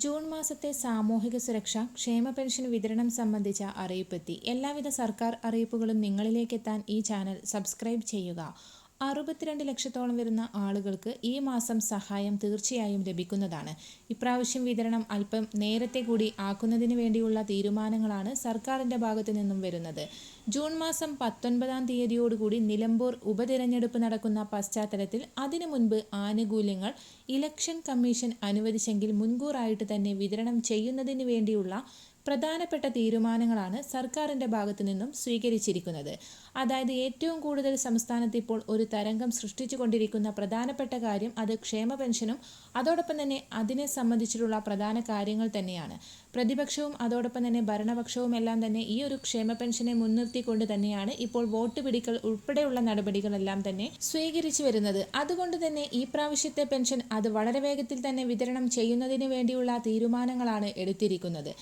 June മാസത്തെ സാമൂഹിക സുരക്ഷ ക്ഷേമ പെൻഷൻ വിതരണം സംബന്ധിച്ച അറിയിപ്പെത്തി. എല്ലാവിധ സർക്കാർ അറിയിപ്പുകളും നിങ്ങളിലേക്കെത്താൻ ഈ ചാനൽ സബ്സ്ക്രൈബ് ചെയ്യുക. അറുപത്തിരണ്ട് ലക്ഷത്തോളം വരുന്ന ആളുകൾക്ക് ഈ മാസം സഹായം തീർച്ചയായും ലഭിക്കുന്നതാണ്. ഇപ്രാവശ്യം വിതരണം അല്പം നേരത്തെ കൂടി ആക്കുന്നതിന് വേണ്ടിയുള്ള തീരുമാനങ്ങളാണ് സർക്കാരിന്റെ ഭാഗത്തു നിന്നും വരുന്നത്. ജൂൺ മാസം പത്തൊൻപതാം തീയതിയോടുകൂടി നിലമ്പൂർ ഉപതിരഞ്ഞെടുപ്പ് നടക്കുന്ന പശ്ചാത്തലത്തിൽ അതിനു മുൻപ് ആനുകൂല്യങ്ങൾ ഇലക്ഷൻ കമ്മീഷൻ അനുവദിച്ചെങ്കിൽ മുൻകൂറായിട്ട് തന്നെ വിതരണം ചെയ്യുന്നതിന് വേണ്ടിയുള്ള പ്രധാനപ്പെട്ട തീരുമാനങ്ങളാണ് സർക്കാരിന്റെ ഭാഗത്തു നിന്നും സ്വീകരിച്ചിരിക്കുന്നത്. അതായത് ഏറ്റവും കൂടുതൽ സംസ്ഥാനത്ത് ഇപ്പോൾ ഒരു തരംഗം സൃഷ്ടിച്ചു കൊണ്ടിരിക്കുന്ന പ്രധാനപ്പെട്ട കാര്യം അത് ക്ഷേമ പെൻഷനും അതോടൊപ്പം തന്നെ അതിനെ സംബന്ധിച്ചിട്ടുള്ള പ്രധാന കാര്യങ്ങൾ തന്നെയാണ്. പ്രതിപക്ഷവും അതോടൊപ്പം തന്നെ ഭരണപക്ഷവും എല്ലാം തന്നെ ഈ ഒരു ക്ഷേമ പെൻഷനെ മുൻനിർത്തിക്കൊണ്ട് തന്നെയാണ് ഇപ്പോൾ വോട്ട് പിടിക്കൽ ഉൾപ്പെടെയുള്ള നടപടികളെല്ലാം തന്നെ സ്വീകരിച്ചു വരുന്നത്. അതുകൊണ്ട് തന്നെ ഈ പ്രാവശ്യത്തെ പെൻഷൻ അത് വളരെ വേഗത്തിൽ തന്നെ വിതരണം ചെയ്യുന്നതിന് വേണ്ടിയുള്ള തീരുമാനങ്ങളാണ് എടുത്തിരിക്കുന്നത്.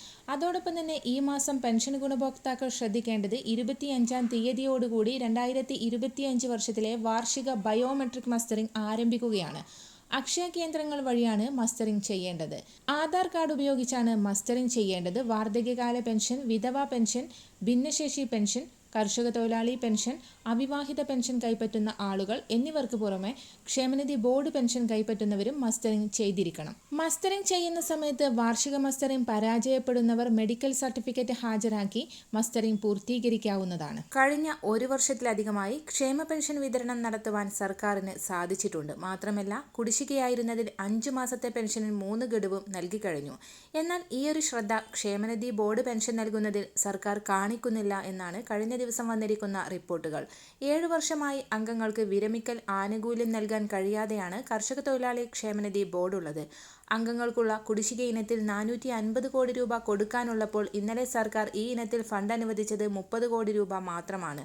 അതോടൊപ്പം തന്നെ ഈ മാസം പെൻഷൻ ഗുണഭോക്താക്കൾ ശ്രദ്ധിക്കേണ്ടത് ഇരുപത്തിയഞ്ചാം തീയതിയോടുകൂടി രണ്ടായിരത്തി ഇരുപത്തിയഞ്ച് വർഷത്തിലെ വാർഷിക ബയോമെട്രിക് മസ്റ്ററിംഗ് ആരംഭിക്കുകയാണ്. അക്ഷയ കേന്ദ്രങ്ങൾ വഴിയാണ് മസ്റ്ററിംഗ് ചെയ്യേണ്ടത്. ആധാർ കാർഡ് ഉപയോഗിച്ചാണ് മസ്റ്ററിംഗ് ചെയ്യേണ്ടത്. വാർദ്ധക്യകാല പെൻഷൻ വിധവ പെൻഷൻ ഭിന്നശേഷി പെൻഷൻ കർഷക തൊഴിലാളി പെൻഷൻ അവിവാഹിത പെൻഷൻ കൈപ്പറ്റുന്ന ആളുകൾ എന്നിവർക്ക് പുറമെ ക്ഷേമനിധി ബോർഡ് പെൻഷൻ കൈപ്പറ്റുന്നവരും മസ്റ്ററിംഗ് ചെയ്തിരിക്കണം. മസ്റ്ററിംഗ് ചെയ്യുന്ന സമയത്ത് വാർഷിക മസ്റ്ററിംഗ് പരാജയപ്പെടുന്നവർ മെഡിക്കൽ സർട്ടിഫിക്കറ്റ് ഹാജരാക്കി മസ്റ്ററിംഗ് പൂർത്തീകരിക്കാവുന്നതാണ്. കഴിഞ്ഞ ഒരു വർഷത്തിലധികമായി ക്ഷേമ പെൻഷൻ വിതരണം നടത്തുവാൻ സർക്കാരിന് സാധിച്ചിട്ടുണ്ട്. മാത്രമല്ല കുടിശ്ശികയായിരുന്നതിൽ അഞ്ചു മാസത്തെ പെൻഷനിൽ മൂന്ന് ഗഡുവും നൽകിക്കഴിഞ്ഞു എന്നാൽ ഈയൊരു ശ്രദ്ധ ക്ഷേമനിധി ബോർഡ് പെൻഷൻ നൽകുന്നതിൽ സർക്കാർ കാണിക്കുന്നില്ല എന്നാണ് കഴിഞ്ഞ ദിവസം വന്നിരിക്കുന്ന റിപ്പോർട്ടുകൾ. ഏഴു വർഷമായി അംഗങ്ങൾക്ക് വിരമിക്കൽ ആനുകൂല്യം നൽകാൻ കഴിയാതെയാണ് കർഷക തൊഴിലാളി ക്ഷേമനിധി ബോർഡ് ഉള്ളത് അംഗങ്ങൾക്കുള്ള കുടിശ്ശിക ഇനത്തിൽ നാനൂറ്റി അൻപത് കോടി രൂപ കൊടുക്കാനുള്ളപ്പോൾ ഇന്നലെ സർക്കാർ ഈ ഇനത്തിൽ ഫണ്ട് അനുവദിച്ചത് മുപ്പത് കോടി രൂപ മാത്രമാണ്.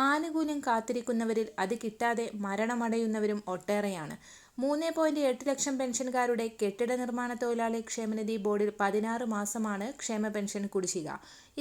ആനുകൂല്യം കാത്തിരിക്കുന്നവരിൽ അത് കിട്ടാതെ മരണമടയുന്നവരും ഒട്ടേറെയാണ്. മൂന്ന് പോയിന്റ് എട്ട് ലക്ഷം പെൻഷൻകാരുടെ കെട്ടിട നിർമ്മാണ തൊഴിലാളി ക്ഷേമനിധി ബോർഡിൽ പതിനാറ് മാസമാണ് ക്ഷേമ പെൻഷൻ കുടിശ്ശിക.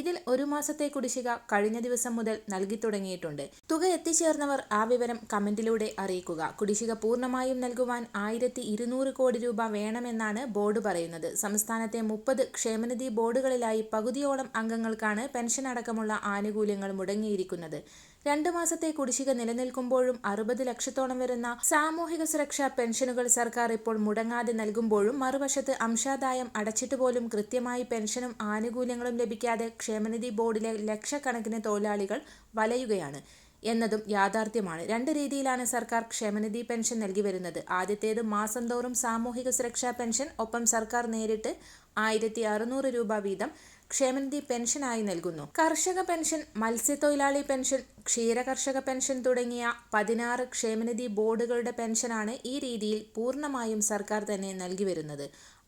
ഇതിൽ ഒരു മാസത്തെ കുടിശ്ശിക കഴിഞ്ഞ ദിവസം മുതൽ നൽകി തുടങ്ങിയിട്ടുണ്ട്. തുക എത്തിച്ചേർന്നവർ ആ വിവരം കമന്റിലൂടെ അറിയിക്കുക. കുടിശ്ശിക പൂർണമായും നൽകുവാൻ ആയിരത്തി ഇരുന്നൂറ് കോടി രൂപ വേണമെന്നാണ് ബോർഡ് പറയുന്നത്. സംസ്ഥാനത്തെ മുപ്പത് ക്ഷേമനിധി ബോർഡുകളിലായി പകുതിയോളം അംഗങ്ങൾക്കാണ് പെൻഷൻ അടക്കമുള്ള ആനുകൂല്യങ്ങൾ മുടങ്ങിയിരിക്കുന്നത്. രണ്ടു മാസത്തെ കുടിശ്ശിക നിലനിൽക്കുമ്പോഴും അറുപത് ലക്ഷത്തോളം വരുന്ന സാമൂഹിക സുരക്ഷാ പെൻഷനുകൾ സർക്കാർ ഇപ്പോൾ മുടങ്ങാതെ നൽകുമ്പോഴും മറുവശത്ത് അംശാദായം അടച്ചിട്ട് പോലും കൃത്യമായി പെൻഷനും ആനുകൂല്യങ്ങളും ലഭിക്കാതെ ക്ഷേമനിധി ബോർഡിലെ ലക്ഷക്കണക്കിന് തൊഴിലാളികൾ വലയുകയാണ് എന്നതും യാഥാർത്ഥ്യമാണ്. രണ്ട് രീതിയിലാണ് സർക്കാർ ക്ഷേമനിധി പെൻഷൻ നൽകി വരുന്നത്. ആദ്യത്തേത് മാസം തോറും സാമൂഹിക സുരക്ഷാ പെൻഷൻ ഒപ്പം സർക്കാർ നേരിട്ട് ആയിരത്തി രൂപ വീതം ക്ഷേമനിധി പെൻഷനായി നൽകുന്നു. കർഷക പെൻഷൻ മത്സ്യത്തൊഴിലാളി പെൻഷൻ ക്ഷീര കർഷക പെൻഷൻ തുടങ്ങിയ പതിനാറ് ക്ഷേമനിധി ബോർഡുകളുടെ പെൻഷനാണ് ഈ രീതിയിൽ പൂർണമായും സർക്കാർ തന്നെ നൽകി വരുന്നത്.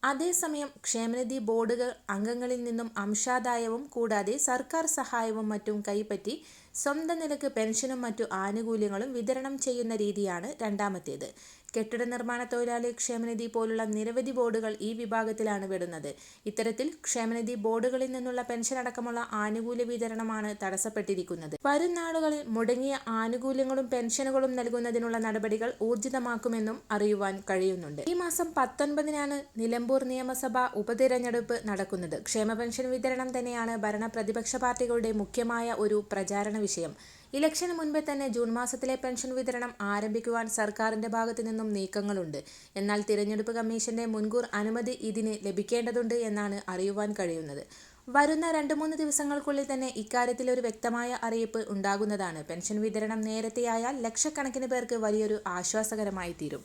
അതേസമയം ക്ഷേമനിധി ബോർഡുകൾ അംഗങ്ങളിൽ നിന്നും അംശാദായവും കൂടാതെ സർക്കാർ സഹായവും മറ്റും കൈപ്പറ്റി സ്വന്തം നിലയ്ക്ക് പെൻഷനും മറ്റു ആനുകൂല്യങ്ങളും വിതരണം ചെയ്യുന്ന രീതിയാണ് രണ്ടാമത്തേത്. കെട്ടിട നിർമ്മാണ തൊഴിലാളി ക്ഷേമനിധി പോലുള്ള നിരവധി ബോർഡുകൾ ഈ വിഭാഗത്തിലാണ് വിടുന്നത് ഇത്തരത്തിൽ ക്ഷേമനിധി ബോർഡുകളിൽ നിന്നുള്ള പെൻഷൻ അടക്കമുള്ള ആനുകൂല്യ വിതരണമാണ് തടസ്സപ്പെട്ടിരിക്കുന്നത്. വരും നാളുകളിൽ മുടങ്ങിയ ആനുകൂല്യങ്ങളും പെൻഷനുകളും നൽകുന്നതിനുള്ള നടപടികൾ ഊർജിതമാക്കുമെന്നും അറിയുവാൻ കഴിയുന്നുണ്ട്. ഈ മാസം പത്തൊൻപതിനാണ് നിലമ്പൂർ നിയമസഭാ ഉപതിരഞ്ഞെടുപ്പ് നടക്കുന്നത്. ക്ഷേമ പെൻഷൻ വിതരണം തന്നെയാണ് ഭരണ പ്രതിപക്ഷ പാർട്ടികളുടെ മുഖ്യമായ ഒരു പ്രചാരണ വിഷയം. ഇലക്ഷന് മുൻപേ തന്നെ ജൂൺ മാസത്തിലെ പെൻഷൻ വിതരണം ആരംഭിക്കുവാൻ സർക്കാരിന്റെ ഭാഗത്തു നിന്നും നീക്കങ്ങളുണ്ട്. എന്നാൽ തിരഞ്ഞെടുപ്പ് കമ്മീഷന്റെ മുൻകൂർ അനുമതി ഇതിന് ലഭിക്കേണ്ടതുണ്ട് എന്നാണ് അറിയുവാൻ കഴിയുന്നത്. വരുന്ന രണ്ട് മൂന്ന് ദിവസങ്ങൾക്കുള്ളിൽ തന്നെ ഇക്കാര്യത്തിൽ ഒരു വ്യക്തമായ അറിയിപ്പ് ഉണ്ടാകുന്നതാണ്. പെൻഷൻ വിതരണം നേരത്തെയായാൽ ലക്ഷക്കണക്കിന് പേർക്ക് വലിയൊരു ആശ്വാസകരമായി തീരും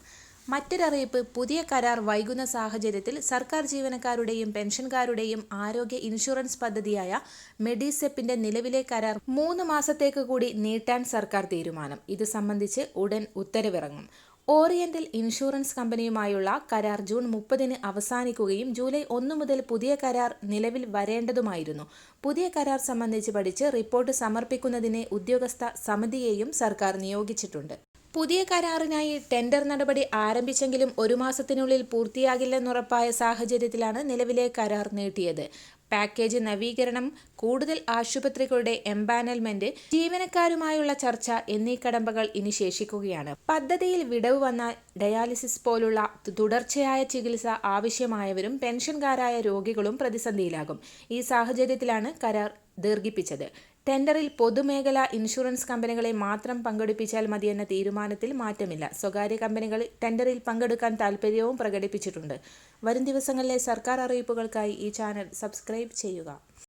മറ്റൊരറിയിപ്പ് പുതിയ കരാർ വൈകുന്ന സാഹചര്യത്തിൽ സർക്കാർ ജീവനക്കാരുടെയും പെൻഷൻകാരുടെയും ആരോഗ്യ ഇൻഷുറൻസ് പദ്ധതിയായ മെഡിസെപ്പിന്റെ നിലവിലെ കരാർ മൂന്ന് മാസത്തേക്ക് കൂടി നീട്ടാൻ സർക്കാർ തീരുമാനം. ഇത് സംബന്ധിച്ച് ഉടൻ ഉത്തരവിറങ്ങും. ഓറിയന്റൽ ഇൻഷുറൻസ് കമ്പനിയുമായുള്ള കരാർ ജൂൺ മുപ്പതിന് അവസാനിക്കുകയും ജൂലൈ ഒന്ന് മുതൽ പുതിയ കരാർ നിലവിൽ വരേണ്ടതുമായിരുന്നു. പുതിയ കരാർ സംബന്ധിച്ച് പഠിച്ച് റിപ്പോർട്ട് സമർപ്പിക്കുന്നതിന് ഉദ്യോഗസ്ഥ സമിതിയെയും സർക്കാർ നിയോഗിച്ചിട്ടുണ്ട്. പുതിയ കരാറിനായി ടെൻഡർ നടപടി ആരംഭിച്ചെങ്കിലും ഒരു മാസത്തിനുള്ളിൽ പൂർത്തിയാകില്ലെന്നുറപ്പായ സാഹചര്യത്തിലാണ് നിലവിലെ കരാർ നീട്ടിയത്. പാക്കേജ് നവീകരണം കൂടുതൽ ആശുപത്രികളുടെ എംപാനൽമെന്റ് ജീവനക്കാരുമായുള്ള ചർച്ച എന്നീ കടമ്പകൾ ഇനി ശേഷിക്കുകയാണ്. പദ്ധതിയിൽ വിടവ് വന്ന ഡയാലിസിസ് പോലുള്ള തുടർച്ചയായ ചികിത്സ ആവശ്യമായവരും പെൻഷൻകാരായ രോഗികളും പ്രതിസന്ധിയിലാകും. ഈ സാഹചര്യത്തിലാണ് കരാർ ദീർഘിപ്പിച്ചത്. ടെൻഡറിൽ പൊതുമേഖലാ ഇൻഷുറൻസ് കമ്പനികളെ മാത്രം പങ്കെടുപ്പിച്ചാൽ മതിയെന്ന തീരുമാനത്തിൽ മാറ്റമില്ല. സ്വകാര്യ കമ്പനികൾ ടെൻഡറിൽ പങ്കെടുക്കാൻ താൽപ്പര്യവും പ്രകടിപ്പിച്ചിട്ടുണ്ട്. വരും ദിവസങ്ങളിലെ സർക്കാർ അറിയിപ്പുകൾക്കായി ഈ ചാനൽ സബ്സ്ക്രൈബ് ചെയ്യുക.